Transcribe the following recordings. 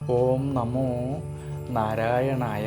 ഓം നമോ നാരായണായ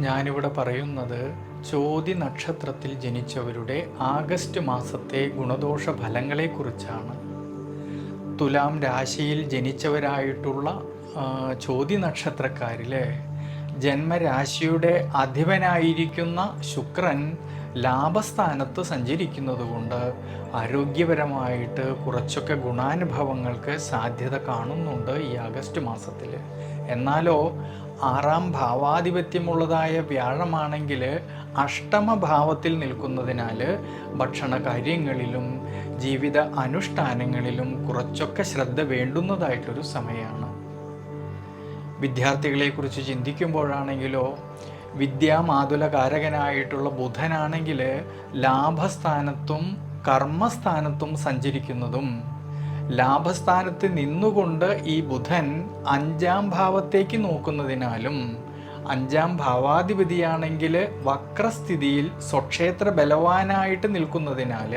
ഞാനിവിടെ പറയുന്നത് ചോതി നക്ഷത്രത്തിൽ ജനിച്ചവരുടെ ആഗസ്റ്റ് മാസത്തെ ഗുണദോഷ ഫലങ്ങളെക്കുറിച്ചാണ് തുലാം രാശിയിൽ ജനിച്ചവരായിട്ടുള്ള ചോതി നക്ഷത്രക്കാരിലെ ജന്മരാശിയുടെ അധിപനായിരിക്കുന്ന ശുക്രൻ ലാഭസ്ഥാനത്ത് സഞ്ചരിക്കുന്നത് കൊണ്ട് ആരോഗ്യപരമായിട്ട് കുറച്ചൊക്കെ ഗുണാനുഭവങ്ങൾക്ക് സാധ്യത കാണുന്നുണ്ട് ഈ ആഗസ്റ്റ് മാസത്തിൽ എന്നാലോ ആറാം ഭാവാധിപത്യമുള്ളതായ വ്യാഴമാണെങ്കിൽ അഷ്ടമഭാവത്തിൽ നിൽക്കുന്നതിനാൽ ഭക്ഷണ കാര്യങ്ങളിലും ജീവിത അനുഷ്ഠാനങ്ങളിലും കുറച്ചൊക്കെ ശ്രദ്ധ വേണ്ടുന്നതായിട്ടൊരു സമയമാണ്. വിദ്യാർത്ഥികളെക്കുറിച്ച് ചിന്തിക്കുമ്പോഴാണെങ്കിലോ വിദ്യാമാതുലകാരകനായിട്ടുള്ള ബുധനാണെങ്കിൽ ലാഭസ്ഥാനത്തും കർമ്മസ്ഥാനത്തും സഞ്ചരിക്കുന്നതും ലാഭസ്ഥാനത്ത് നിന്നുകൊണ്ട് ഈ ബുധൻ അഞ്ചാം ഭാവത്തേക്ക് നോക്കുന്നതിനാലും അഞ്ചാം ഭാവാധിപതിയാണെങ്കിൽ വക്രസ്ഥിതിയിൽ സ്വക്ഷേത്ര ബലവാനായിട്ട് നിൽക്കുന്നതിനാൽ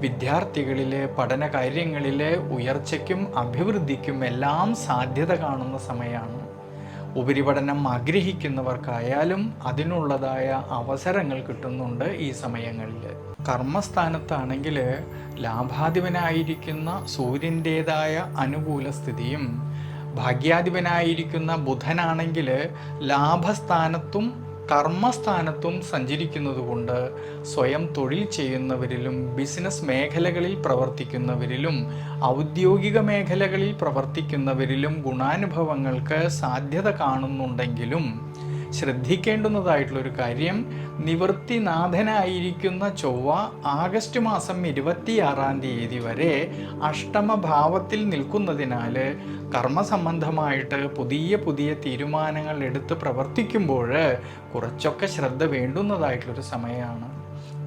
വിദ്യാർത്ഥികളിൽ പഠന കാര്യങ്ങളിൽ ഉയർച്ചയ്ക്കും അഭിവൃദ്ധിക്കും എല്ലാം സാധ്യത കാണുന്ന സമയമാണ്. ഉപരിപഠനം ആഗ്രഹിക്കുന്നവർക്കായാലും അതിനുള്ളതായ അവസരങ്ങൾ കിട്ടുന്നുണ്ട് ഈ സമയങ്ങളിൽ. കർമ്മസ്ഥാനത്താണെങ്കിൽ ലാഭാധിപനായിരിക്കുന്ന സൂര്യന്റേതായ അനുകൂല സ്ഥിതിയും ഭാഗ്യാധിപനായിരിക്കുന്ന ബുധനാണെങ്കിൽ ലാഭസ്ഥാനത്തും കർമ്മസ്ഥാനത്തും സഞ്ചരിക്കുന്നത് കൊണ്ട് സ്വയം തൊഴിൽ ചെയ്യുന്നവരിലും ബിസിനസ് മേഖലകളിൽ പ്രവർത്തിക്കുന്നവരിലും ഔദ്യോഗിക മേഖലകളിൽ പ്രവർത്തിക്കുന്നവരിലും ഗുണാനുഭവങ്ങൾക്ക് സാധ്യത കാണുന്നുണ്ടെങ്കിലും ശ്രദ്ധിക്കേണ്ടുന്നതായിട്ടുള്ളൊരു കാര്യം. നിവൃത്തിനാഥനായിരിക്കുന്ന ചൊവ്വ ആഗസ്റ്റ് മാസം ഇരുപത്തിയാറാം തീയതി വരെ അഷ്ടമഭാവത്തിൽ നിൽക്കുന്നതിനാൽ കർമ്മസംബന്ധമായിട്ട് പുതിയ പുതിയ തീരുമാനങ്ങൾ എടുത്ത് പ്രവർത്തിക്കുമ്പോൾ കുറച്ചൊക്കെ ശ്രദ്ധ വേണ്ടുന്നതായിട്ടുള്ളൊരു സമയമാണ്.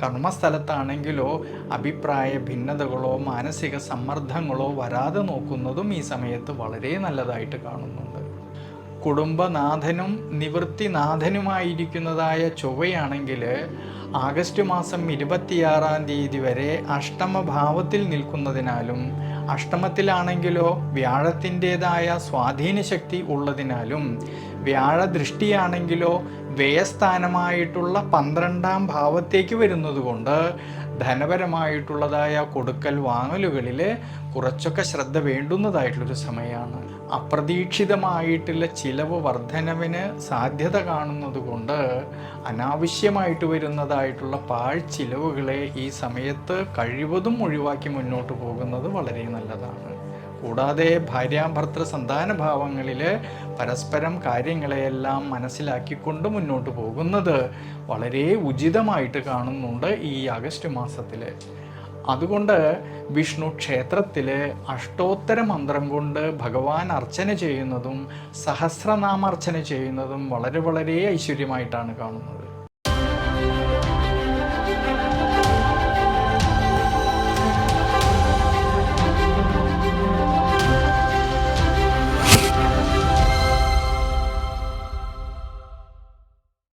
കർമ്മസ്ഥലത്താണെങ്കിലോ അഭിപ്രായ ഭിന്നതകളോ മാനസിക സമ്മർദ്ദങ്ങളോ വരാതെ നോക്കുന്നതും ഈ സമയത്ത് വളരെ നല്ലതായിട്ട് കാണുന്നുണ്ട്. കുടുംബനാഥനും നിവൃത്തിനാഥനുമായിരിക്കുന്നതായ ചൊവ്വയാണെങ്കിൽ ആഗസ്റ്റ് മാസം ഇരുപത്തിയാറാം തീയതി വരെ അഷ്ടമഭാവത്തിൽ നിൽക്കുന്നതിനാലും അഷ്ടമത്തിലാണെങ്കിലോ വ്യാഴത്തിന്റെതായ സ്വാധീന ശക്തി ഉള്ളതിനാലും വ്യാഴദൃഷ്ടിയാണെങ്കിലോ വ്യയസ്ഥാനമായിട്ടുള്ള പന്ത്രണ്ടാം ഭാവത്തേക്ക് വരുന്നതുകൊണ്ട് ധനപരമായിട്ടുള്ളതായ കൊടുക്കൽ വാങ്ങലുകളിൽ കുറച്ചൊക്കെ ശ്രദ്ധ വേണ്ടുന്നതായിട്ടുള്ളൊരു സമയമാണ്. അപ്രതീക്ഷിതമായിട്ടുള്ള ചിലവ് വർധനവിന് സാധ്യത കാണുന്നത് കൊണ്ട് അനാവശ്യമായിട്ട് വരുന്നതായിട്ടുള്ള പാഴ്ചിലവുകളെ ഈ സമയത്ത് കഴിവതും ഒഴിവാക്കി മുന്നോട്ട് പോകുന്നത് വളരെ നല്ലതാണ്. കൂടാതെ ഭാര്യാഭർത്തൃ സന്താന ഭാവങ്ങളിൽ പരസ്പരം കാര്യങ്ങളെയെല്ലാം മനസ്സിലാക്കിക്കൊണ്ട് മുന്നോട്ട് പോകുന്നത് വളരെ ഉചിതമായിട്ട് കാണുന്നുണ്ട് ഈ ആഗസ്റ്റ് മാസത്തിൽ അതുകൊണ്ട് വിഷ്ണു ക്ഷേത്രത്തിലെ അഷ്ടോത്തര മന്ത്രം കൊണ്ട് ഭഗവാൻ അർച്ചന ചെയ്യുന്നതും സഹസ്രനാമർച്ചന ചെയ്യുന്നതും വളരെ വളരെ ഐശ്വര്യമായിട്ടാണ് കാണുന്നത്.